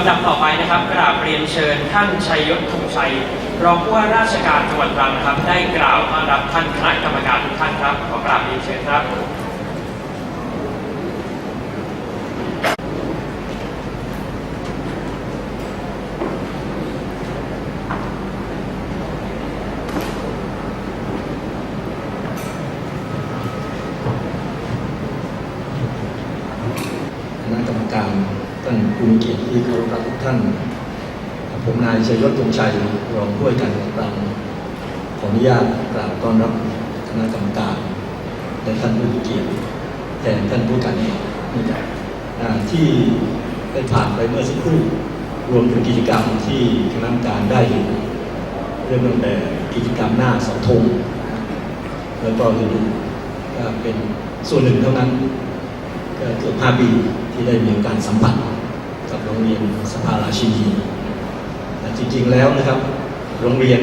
ลำดับต่อไปนะครับกราบเรียนเชิญท่านชัยยศธงชัยรองผู้ว่าราชการจังหวัดตรังนะครับ ได้กล่าวต้อนรับท่านคณะกรรมการทุกท่านครับขอกราบเรียนเชิญครับ คณะกรรมการท่านผู้มีเกียรติที่เคารพรัก ท่านผมนายชัยยศธงชัยรองผู้ว่าการจังหวัดตรังขออนุญาตกราบต้อนรับคณะกรรมการและท่านผู้เกียรติแทนท่านผู้การนี่อ่าที่ได้ผ่านไปเมื่อสักครู่รวมถึงกิจกรรมที่คณะกรรมการได้เห็นเริ่มตั้งแต่กิจกรรมหน้าเสาธงแล้วก็อื่นๆก็เป็นส่วนหนึ่งเท่านั้นก็เกือบ5ปีที่ได้มีกาสสัมผัส กับโรงเรียนสภาราชินีแต่จริงๆแล้วนะครับ โรงเรียน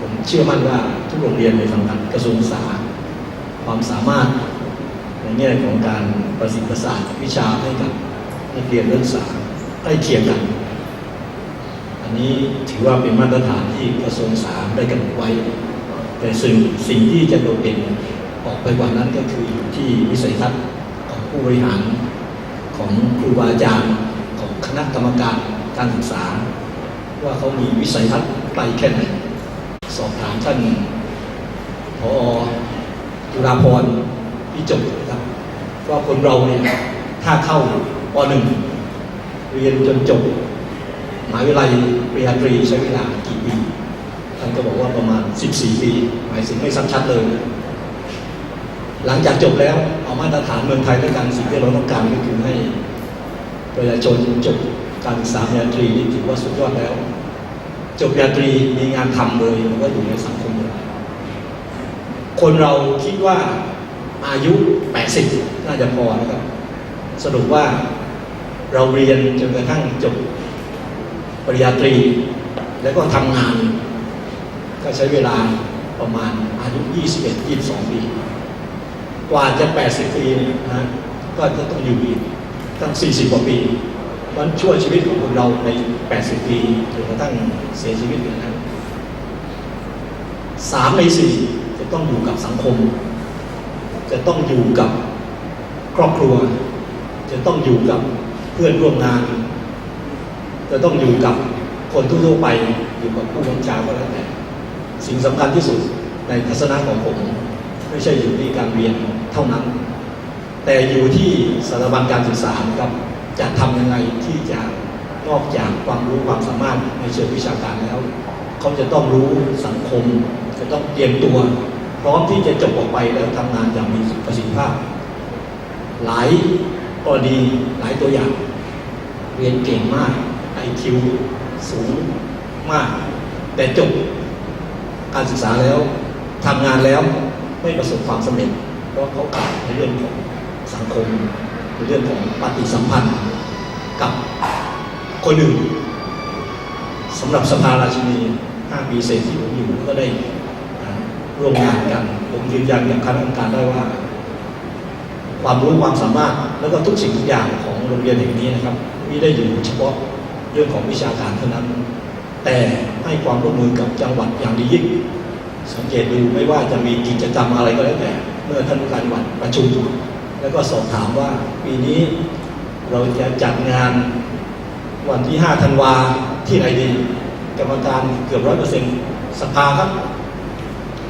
ผมเชื่อมั่นว่าทุกโรงเรียนในสังกัดกระทรวงศึกษา ความสามารถในแง่ของการประสิทธิ์ประสานวิชาให้กับนักเรียนนักศึกษาใกล้เคียงกัน อันนี้ถือว่าเป็นมาตรฐานที่กระทรวงศึกษาได้กำหนดไว้ แต่สิ่งสิ่งที่จะโดดเด่นออกไปกว่านั้นก็คืออยู่ที่วิสัยทัศน์ของผู้บริหารของครูบาอาจารย์ ณะกรรมการการศึกษา ว่าเขามีวิสัยทัศน์ไกลแค่ไหนสอบถามท่านพอจุฬาภรพิจบครับว่าคนเราเนี่ยถ้าเข้าป .1 เรียนจนจบมหาวิทยาลัยปริญญาตรีใช้เวลากี่ปีท่านก็บอกว่าประมาณ 14 ปี หมายถึงไม่ซ้ำชัดเลย หลังจากจบแล้วเอามาตรฐานเมืองไทยและการสิ่งที่เราต้องการก็คือให้ ประชาชนจบการศึกษาปริญญาตรีนี่ถือว่าสุดยอดแล้ว จบปริญญาตรีมีงานทำเลยแล้วก็อยู่ในสังคมเลยคนเราคิดว่าอายุ 80 น่าจะพอนะครับ สรุปว่าเราเรียนจนกระทั่งจบปริญญาตรี แล้วก็ทำงาน ก็ใช้เวลาประมาณอายุ 21 22 ปี กว่าจะ 80 ปีนะก็จะต้องอยู่อีก ตั้ง 40 กว่าปี มันช่วยชีวิตของคนเราใน 80 ปีจนกระทั่งเสียชีวิตอย่างนั้นสามในสี่จะต้องอยู่กับสังคม จะต้องอยู่กับครอบครัว จะต้องอยู่กับเพื่อนร่วมงาน จะต้องอยู่กับคนทั่วไปอยู่กับผู้บัญชาก็แล้วแต่สิ่งสำคัญที่สุดในทัศนะของผม ไม่ใช่อยู่ที่การเรียนเท่านั้น แต่อยู่ที่สถาบันการศึกษาครับจะทำยังไงที่จะนอกจากความรู้ความสามารถในเชิงวิชาการแล้ว เขาจะต้องรู้สังคม จะต้องเตรียมตัว พร้อมที่จะจบออกไปแล้วทำงานอย่างมีประสิทธิภาพ หลายกรณีหลายตัวอย่าง เรียนเก่งมาก IQ สูงมาก แต่จบการศึกษาแล้วทำงานแล้วไม่ประสบความสำเร็จเพราะเขาขาดในเรื่องของ สังคมในเรื่องของปฏิสัมพันธ์กับคนอื่นสำหรับสภาราชินี5ปีเศษที่ผมอยู่ก็ได้ร่วมงานกัน ผมยืนยันกับคณะกรรมการได้ว่า ความรู้ความสามารถแล้วก็ทุกสิ่งทุกอย่างของโรงเรียนแห่งนี้นะครับไม่ได้อยู่เฉพาะเรื่องของวิชาการเท่านั้น แต่ให้ความร่วมมือกับจังหวัดอย่างดียิ่งสังเกตดูไม่ว่าจะมีกิจกรรมอะไรก็แล้วแต่ เมื่อท่านผู้การจังหวัดประชุม แล้วก็สอบถามว่าปีนี้เราจะจัดงานวันที่ 5 ธันวาที่ไหนดี กรรมการเกือบร้อยเปอร์เซ็นต์สภาครับ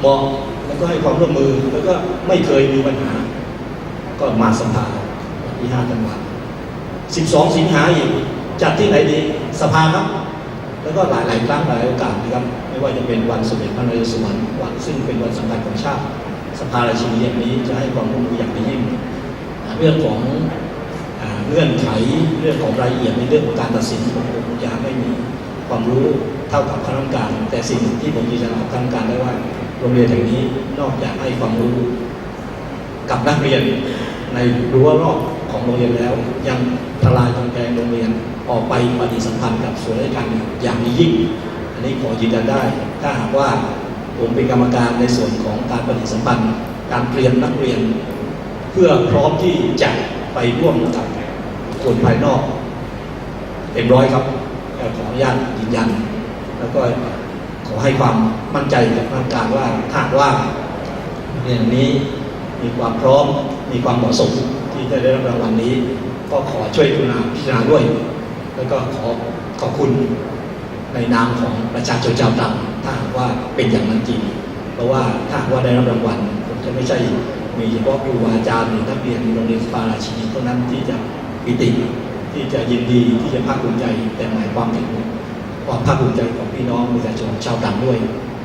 มองแล้วก็ให้ความร่วมมือแล้วก็ไม่เคยมีปัญหา ก็มาสภาวันที่ 5 ธันวา 12 สิงหาอีก จัดที่ไหนดีสภาครับ แล้วก็หลายหลายๆครั้งหลายโอกาสนะครับไม่ว่าจะเป็นวันสมเด็จพระนเรศวรวันซึ่งเป็นวันสำคัญของชาติ สภาราชินีแห่งนี้จะให้ความร่วมมืออย่างยิ่ง เรื่องของอเงื่อนไขเรื่องของรายละเอียดในเรื่องของการตัดสินผมคงจะไม่มีความรู้เท่ากับคณะกรรมการ แต่สิ่งที่ผมยืนยันกับคณะกรรมการได้ว่าโรงเรียนแห่งนี้นอกจากให้ความรู้กับนักเรียนในรั้วรอบของโรงเรียนแล้ว ยังทลายกำแพงโรงเรียนออกไปปฏิสัมพันธ์กับส่วนราชการอย่างยิ่ง อันนี้ขอยืนยันได้ ถ้าหากว่าผมเป็นกรรมการในส่วนของการปฏิสัมพันธ์ การเตรียมนักเรียน เพื่อพร้อมที่จะไปร่วมกับคนภายนอกเต็มร้อยครับขออนุญาตยืนยัน แล้วก็ขอให้ความมั่นใจกับทางการว่าถ้าหากว่าเรื่องนี้มีความพร้อมมีความเหมาะสมที่จะได้รับรางวัลนี้ ก็ขอช่วยกรุณาพิจารณาด้วย แล้วก็ขอขอบคุณในนามของประชาชนชาวตรังถ้าหากว่าเป็นอย่างนั้นจริงเพราะว่าถ้าว่าได้รับรางวัลผมจะไม่ใช่ มีเฉพาะครูอาจารย์หรือนักเรียนโรงเรียนสปาราชินีเท่านั้นที่จะปิติที่จะยินดีที่จะภาคภูมิใจแต่หมายความถึงความภาคภูมิใจของพี่น้องประชาชนชาวตรังด้วย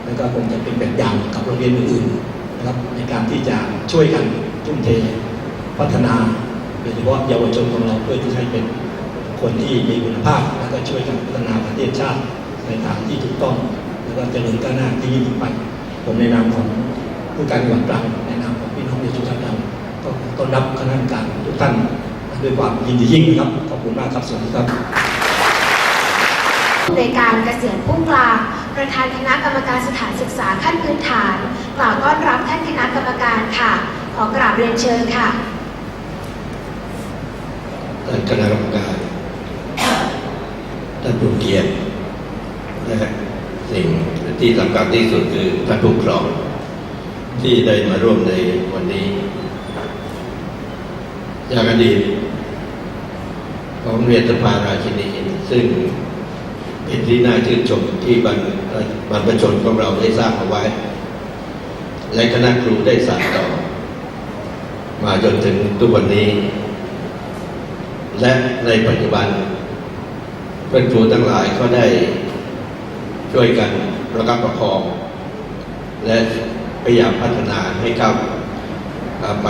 แล้วก็คงจะเป็นแบบอย่างกับโรงเรียนอื่นๆนะครับในการที่จะช่วยกันทุ่มเทพัฒนาโดยเฉพาะเยาวชนของเราเพื่อที่จะให้เป็นคนที่มีคุณภาพ แล้วก็ช่วยกันพัฒนาประเทศชาติในทางที่ถูกต้อง แล้วก็เจริญก้าวหน้าที่ยิ่งขึ้นไป ผมในนามของผู้การจังหวัดตรัง ต้อนรับคณะกรรมการทุกท่านด้วยความยินดียิ่งนะครับ ขอบคุณมากครับสวัสดีครับในการเกษียณผู้กลาง ประธานคณะกรรมการสถานศึกษาขั้นพื้นฐาน กล่าวต้อนรับท่านคณะกรรมการค่ะ ขอกราบเรียนเชิญค่ะท่านคณะกรรมการท่านผู้เกียรติและสิ่งที่สำคัญที่สุดคือท่านผู้ครอง ที่ได้มาร่วมในวันนี้ จากอดีตของเรียนสภาราชินีซึ่งเป็นที่น่าชื่นชมที่บรรบรรพชนของเราได้สร้างเอาไว้ และคณะครูได้สานต่อ มาจนถึงทุกวันนี้ และในปัจจุบันเพื่อนครูทั้งหลายก็ได้ช่วยกันระคับประคอง และพยายามพัฒนาให้ก้าวไป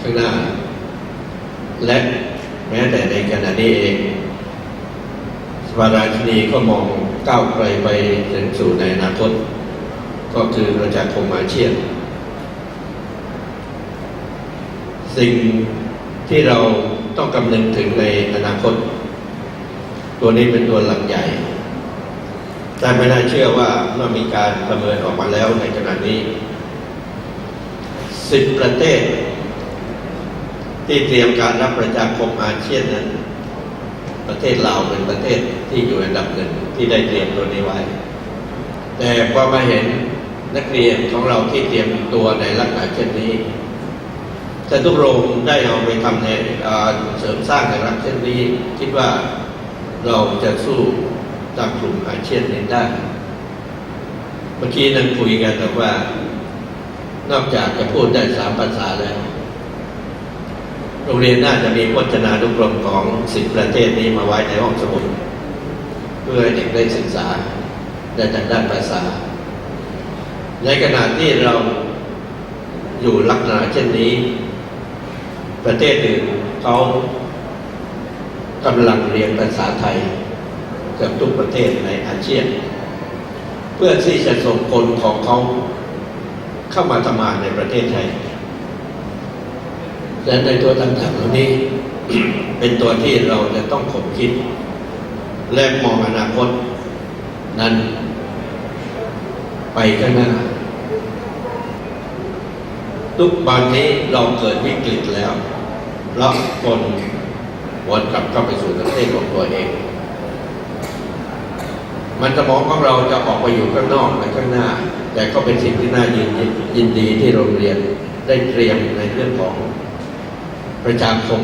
ข้างหน้า และแม้แต่ในขณะนี้เองสภาราชินีก็มองก้าวไกลไปถึงสู่ในอนาคต ก็คือประชาคมอาเซียน สิ่งที่เราต้องกำนึงถึงในอนาคต ตัวนี้เป็นตัวหลักใหญ่ แต่ไม่น่าเชื่อว่าเมื่อมีการประเมินออกมาแล้วในขณะนี้สิบประเทศ ที่เตรียมการรับประชาคมอาเซียนนั้น ประเทศลาวเป็นประเทศที่อยู่อันดับหนึ่งที่ได้เตรียมตัวนี้ไว้ แต่พอมาเห็นนักเรียนของเราที่เตรียมตัวในลักษณะเช่นนี้แต่ทุกโรงได้เอาไปทำในเอ่อเสริมสร้างในรักเช่นนี้ คิดว่าเราจะสู้ตามกลุ่มอาเซียนนี้ได้ เมื่อกี้นั่งคุยกันแต่ว่า นอกจากจะพูดได้สามภาษาแล้ว โรงเรียนน่าจะมีพจนานุกรมของสิบประเทศนี้มาไว้ในห้องสมุดเพื่อเด็กได้ศึกษาได้ทางด้านภาษา ในขณะที่เราอยู่ลักษณะเช่นนี้ ประเทศอื่นเขากำลังเรียนภาษาไทยกับทุกประเทศในอาเซียน เพื่อที่จะส่งคนของเขาเข้ามาทำงานในประเทศไทย และในตัวต่างๆเหล่านี้ เป็นตัวที่เราจะต้องขบคิด และมองอนาคต นั้น ไปข้างหน้า ทุกวันนี้เราเกิดวิกฤตแล้วเราคนวนกลับเข้าไปสู่ประเทศของตัวเอง มันสมองของเราจะออกไปอยู่ข้างนอกไปข้างหน้า แต่ก็เป็นสิ่งที่น่ายินยินดีที่โรงเรียนได้เตรียมในเรื่องของ ประชาคม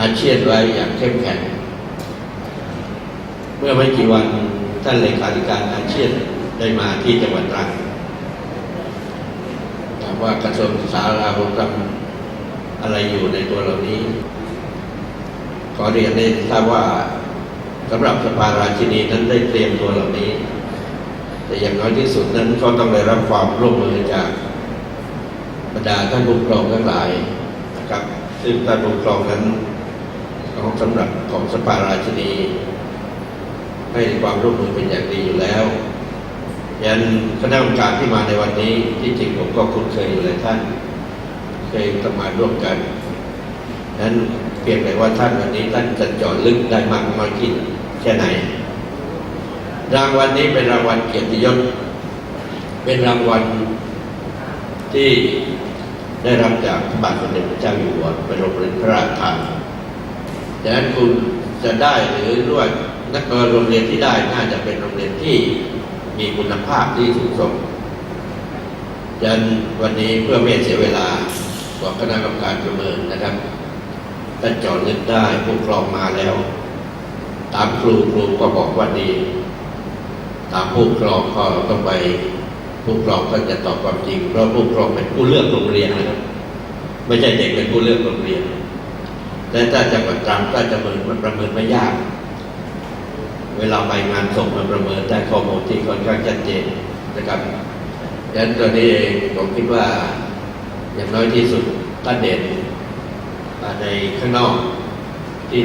อาเซียนไว้อย่างเข้มแข็ง เมื่อไม่กี่วันท่านเลขาธิการอาเซียนได้มาที่จังหวัดตรังถามว่ากระทรวงสาธารณสุขทำอะไรอยู่ในตัวเหล่านี้ ขอเรียนได้ทราบว่าสำหรับสภาราชินีนั้นได้เตรียมตัวเหล่านี้ แต่อย่างน้อยที่สุดนั้นก็ต้องได้รับความร่วมมือจากบรรดาท่านผู้ปกครองทั้งหลาย นะครับซึ่งท่านปกครองนั้นของสำหรับของสภาราชินี ให้ความร่วมมือเป็นอย่างดีอยู่แล้วยันคณะกรรมการที่มาในวันนี้ที่จริงผมก็คุ้นเคยอยู่หลายท่าน เคยทำงานร่วมกันนั้นเพียงแต่ว่าท่านวันนี้ท่านจะเจาะลึกได้มากน้อยที่แค่ไหน รางวัลนี้เป็นรางวัลเกียรติยศเป็นรางวัลที่ ได้รับจากพระบาทสมเด็จพระเจ้าอยู่หัวเป็นโรงเรียนพระราชทานดังนั้นคุณจะได้หรือด้วยนักเรียนโรงเรียนที่ได้น่าจะเป็นโรงเรียนที่มีคุณภาพที่สูงส่งดังนั้นวันนี้เพื่อไม่เสียเวลาบอกคณะกรรมการประเมินนะครับท่านจอดลึกได้ผู้ครองมาแล้ว ตามครูครูก็บอกว่าดี ตามผู้ครองก็ต้องไป ผู้ครองก็จะตอบความจริง เพราะผู้ครองเป็นผู้เลือกโรงเรียนนะครับไม่ใช่เด็กเป็นผู้เลือกโรงเรียน แต่ถ้าจังหวัดตรังก็จะประเมินมันประเมินไม่ยาก เวลาไปงานส่งมันประเมินได้ข้อมูลที่ค่อนข้างชัดเจนนะครับดังนั้นตอนนี้เองผมคิดว่าอย่างน้อยที่สุดท่านเด่นในข้างนอกที่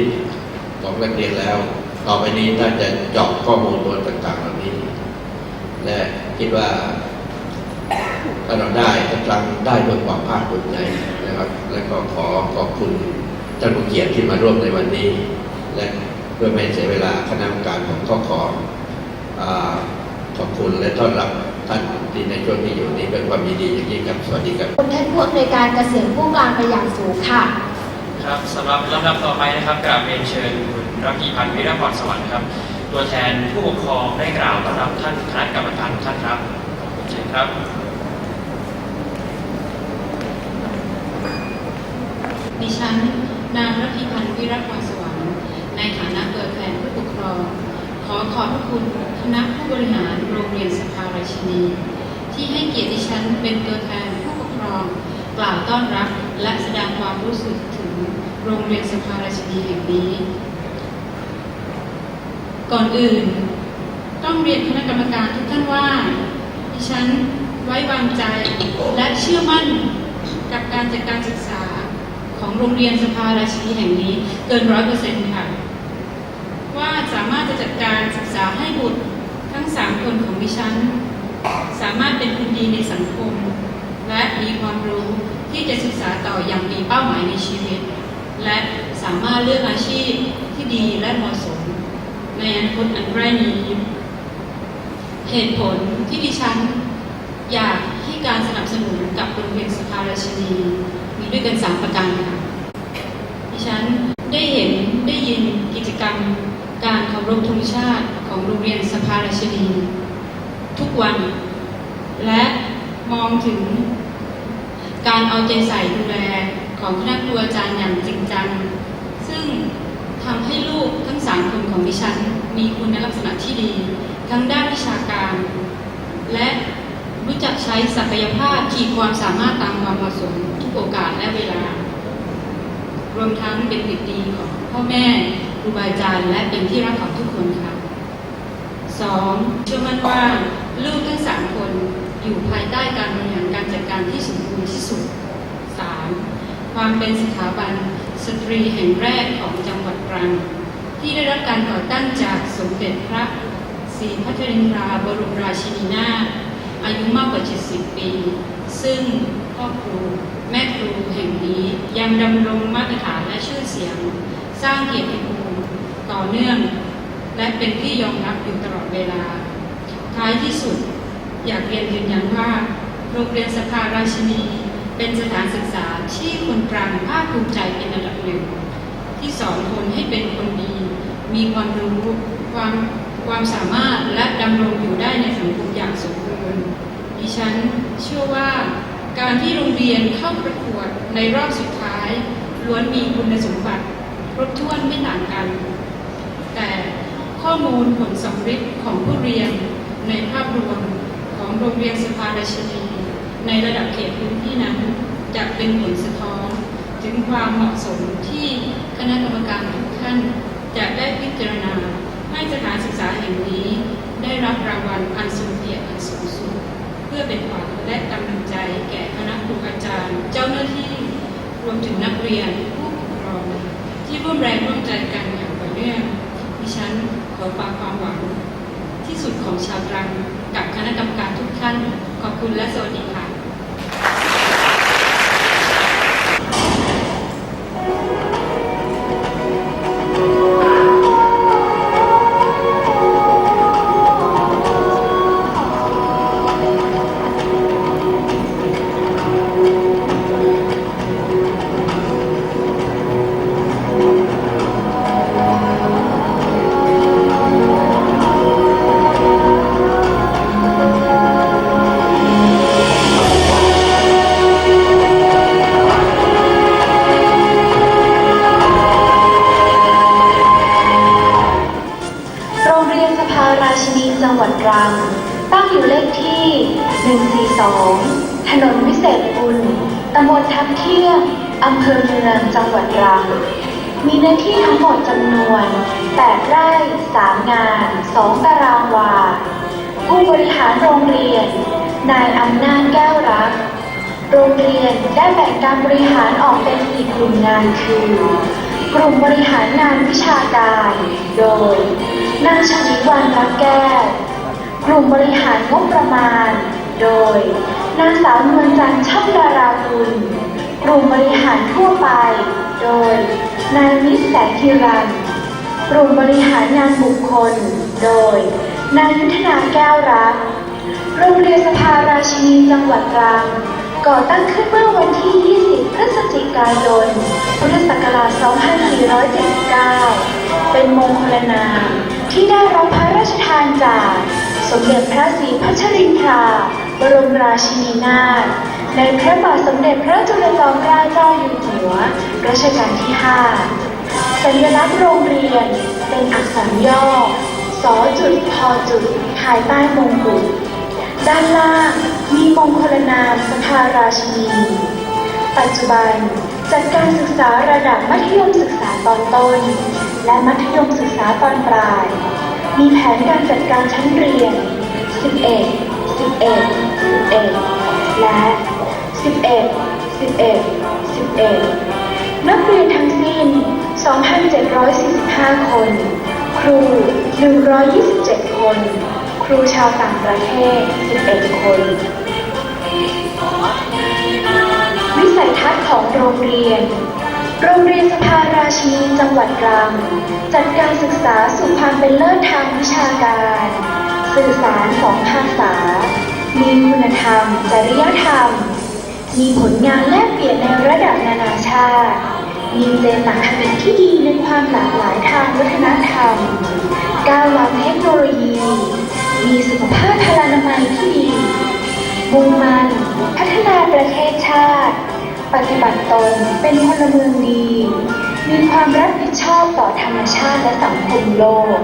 ของนักเรียนแล้ว ต่อไปนี้ท่านจะเจาะข้อมูลตัวต่างๆเหล่านี้ และคิดว่า ถ้าเราได้กำลังได้ด้วยความภาคภูมิใจนะครับ และก็ขอขอบคุณท่านผู้เกียรติที่มาร่วมในวันนี้ และเพื่อไม่ให้เสียเวลาคณะกรรมการผมก็ขออาขอบคุณและต้อนรับท่านที่ในช่วงที่อยู่นี้เป็นความยินดีอย่างยิ่งครับ สวัสดีครับคุณท่านผู้อำนวยการเกษียณผู้กลางไปอย่างสูงค่ะ ครับสำหรับลำดับต่อไปนะครับกราบเรียนเชิญคุณรักกีพันธ์วิรพรสวรรค์ครับตัวแทนผู้ปกครองได้กล่าวต้อนรับท่านคณะกรรมการทุกท่านครับขอบคุณเชิญครับ ดิฉัน นางรัติพันธ์วิรัตพรสวรรค์ในฐานะตัวแทนผู้ปกครอง ขอขอบพระคุณคณะผู้บริหารโรงเรียนสภาราชินี ที่ให้เกียรติดิฉันเป็นตัวแทนผู้ปกครอง กล่าวต้อนรับและแสดงความรู้สึกถึงโรงเรียนสภาราชินีแห่งนี้ ก่อนอื่น ต้องเรียนคณะกรรมการทุกท่านว่า ดิฉันไว้วางใจและเชื่อมั่นกับการจัดการศึกษา ของโรงเรียนสภาราชีแห่งนี้เกินร้อยเปอร์เซ็นต์ค่ะ ว่าสามารถจะจัดการศึกษาให้บุตรทั้งสามคนของดิฉัน สามารถเป็นคนดีในสังคม และมีความรู้ที่จะศึกษาต่ออย่างมีเป้าหมายในชีวิต และสามารถเลือกอาชีพที่ดีและเหมาะสม ในอนาคตอันใกล้นี้ เหตุผลที่ดิฉันอยากให้การสนับสนุนกับโรงเรียนสภาราชินี มีด้วยกันสามประการค่ะดิฉันได้เห็นได้ยินกิจกรรม การเคารพธงชาติของโรงเรียนสภาราชินีทุกวัน และมองถึงการเอาใจใส่ดูแลของคณะครูอาจารย์อย่างจริงจัง ซึ่งทำให้ลูกทั้งสามคนของดิฉัน มีคุณลักษณะที่ดี ทั้งด้านวิชาการ และ รู้จักใช้ศักยภาพขีดความสามารถตามความเหมาะสมทุกโอกาสและเวลา รวมทั้งเป็นเด็กดีของพ่อแม่ครูบาอาจารย์และเป็นที่รักของทุกคนค่ะสองเชื่อมั่นว่าลูกทั้งสามคนอยู่ภายใต้การบริหารการจัดการที่สมบูรณ์ที่สุดสามความเป็นสถาบันสตรีแห่งแรกของจังหวัดตรัง ที่ได้รับการก่อตั้งจากสมเด็จพระศรีพัชรินทราบรมราชินีนาถ อายุมากกว่า 70 ปี ซึ่งพ่อครูแม่ครูแห่งนี้ยังดำรงมาตรฐานและชื่อเสียง สร้างเกียรติภูมิต่อเนื่อง และเป็นที่ยอมรับอยู่ตลอดเวลา ท้ายที่สุดอยากเรียนยืนยันว่า โรงเรียนสภาราชินี เป็นสถานศึกษาที่คนตรังภาคภูมิใจเป็นอันดับหนึ่ง ที่สอนคนให้เป็นคนดี มีความรู้ความความสามารถและดำรงอยู่ได้ในสังคมอย่างสมบูรณ์ ดิฉันเชื่อว่าการที่โรงเรียนเข้าประกวดในรอบสุดท้ายล้วนมีคุณสมบัติครบถ้วนไม่ต่างกัน แต่ข้อมูลผลสำฤทธิ์ของผู้เรียนในภาพรวมของโรงเรียนสภาราชินีในระดับเขตพื้นที่นั้นจะเป็นผลสะท้อนถึงความเหมาะสมที่คณะกรรมการทุกท่านจะได้พิจารณาให้สถานศึกษาแห่งนี้ ได้รับรางวัลอันทรงเกียรติอันสูงสุด เพื่อเป็นขวัญและกำลังใจแก่คณะครูอาจารย์ เจ้าหน้าที่รวมถึงนักเรียนผู้ปกครอง ที่ร่วมแรงร่วมใจกันอย่างต่อเนื่องดิฉันขอฝากความหวัง ที่สุดของชาวตรังกับคณะกรรมการทุกท่าน ขอบคุณและสวัสดีค่ะ ผู้บริหารโรงเรียน นายอำนาจแก้วรัก โรงเรียนได้แบ่งการบริหารออกเป็นสี่กลุ่มงานคือ กลุ่มบริหารงานวิชาการ โดยนางชวีวันรักแก้ว กลุ่มบริหารงบประมาณ โดยนางสาวนวลจันทร์ช่องดาราคุณ กลุ่มบริหารทั่วไป โดยนายนิสแสงฮิรันกลุ่มบริหารงานบุคคล โดย นายยุทธนาแก้วรัก โรงเรียนสภาราชินีจังหวัดตรัง ก่อตั้งขึ้นเมื่อวันที่ 20 พฤศจิกายน พุทธศักราช 2479 เป็นมงคลนามที่ได้รับพระราชทานจาก สมเด็จพระศรีพัชรินทรา บรมราชินีนาถ ในพระบาทสมเด็จพระจุลจอมเกล้าเจ้าอยู่หัว รัชกาลที่ 5 สัญลักษณ์โรงเรียนเป็นอักษรย่อ สอจุดพอจุดภายใต้มงกุฎด้านล่างมีมงคลนามสภาราชินี ปัจจุบันจัดการศึกษาระดับมัธยมศึกษาตอนต้น และมัธยมศึกษาตอนปลาย มีแผนการจัดการชั้นเรียน 11 11 11 และ 11 11 11 นักเรียนทั้งสิ้น 2,745 คน ครู 127 คน ครูชาวต่างประเทศ 11 คน วิสัยทัศน์ของโรงเรียน โรงเรียนสภาราชินีจังหวัดตรัง จัดการศึกษาสู่ความเป็นเลิศทางวิชาการ สื่อสารสองภาษา มีคุณธรรม จริยธรรม มีผลงานแลกเปลี่ยนในระดับนานาชาติ มีเจตนาผลิตที่ดีในความหลากหลายทางวัฒนธรรม ก้าวล้ำเทคโนโลยี มีสุขภาพพลานามัยที่ดีมุ่งมั่นพัฒนาประเทศชาติ ปฏิบัติตนเป็นพลเมืองดี มีความรับผิดชอบต่อธรรมชาติและสังคมโลก